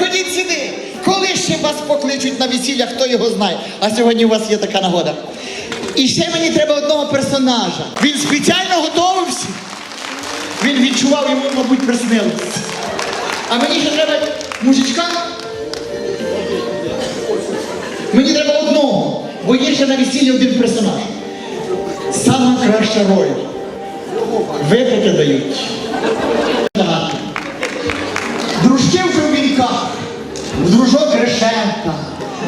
ходіть сюди. Коли ще вас покличуть на весілля, хто його знає. А сьогодні у вас є така нагода. І ще мені треба одного персонажа. Він спеціально готовився. Він відчував йому, мабуть, приснилось. А мені ще треба мужичка. Мені треба одного, бо є ще на весіллі один персонаж. Сама краща роль. Випити дають. Решетка.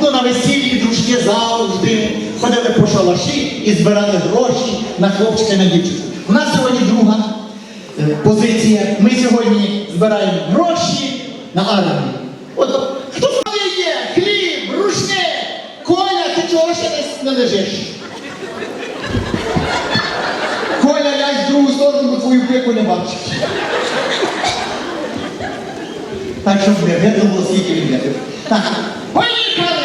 Ну на весіллі дружки завжди ходили по шалаші і збирали гроші на хлопчика і на дівчинку. У нас сьогодні друга е, позиція. Ми сьогодні збираємо гроші на армію. От хто з є? Хліб, рушник, Коля, ти чого ще не, лежиш? Коля, ляж в другу сторону, твою пику не бачить. Так, щоб не видно було, він випив. Так, поїхали!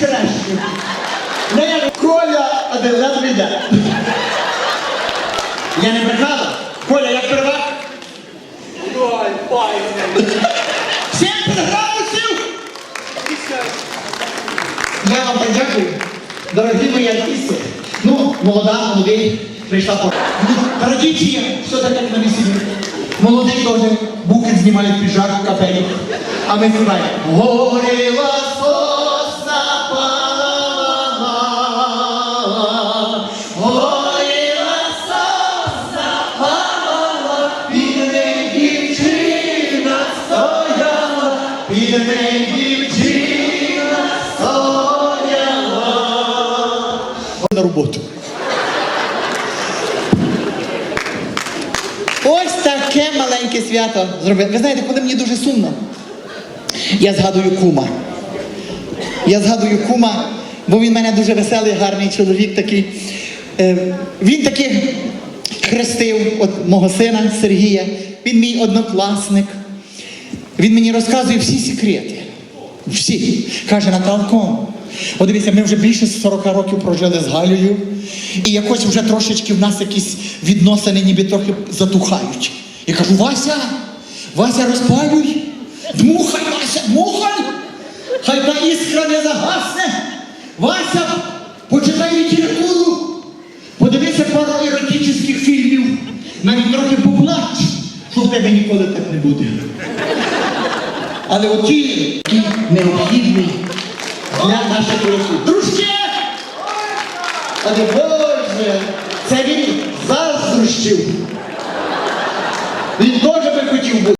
черешню. Не Коля, а дев'ят йде. Я не прикрала. Коля, як первак? Ой, пайне. всім! градусів! Я вам подякую. Дорогі мої артисти. Ну, молода, молодий, прийшла пора. Традиція, все так як на весіллі. Молодий теж букет знімають, піжак, капелюх. А ми співаємо. Горіла На роботу. Ось таке маленьке свято зробили. Ви знаєте, коли мені дуже сумно, я згадую кума. Я згадую кума, бо він в мене дуже веселий, гарний чоловік такий. Е, він таки хрестив от мого сина Сергія. Він мій однокласник. Він мені розказує всі секрети. Всі. Каже, Наталко, от дивіться, ми вже більше 40 років прожили з Галею, і якось вже трошечки в нас якісь відносини ніби трохи затухають. Я кажу, Вася, Вася, розпалюй, дмухай, Вася, дмухай, хай та іскра не загасне. Вася, почитай літературу, подивися пару еротичних фільмів, навіть трохи поплач, що в тебе ніколи так не буде. Але оті які необхідні для наших років. Дружки! Але Боже, це він заздрощив. Він теж би хотів бути.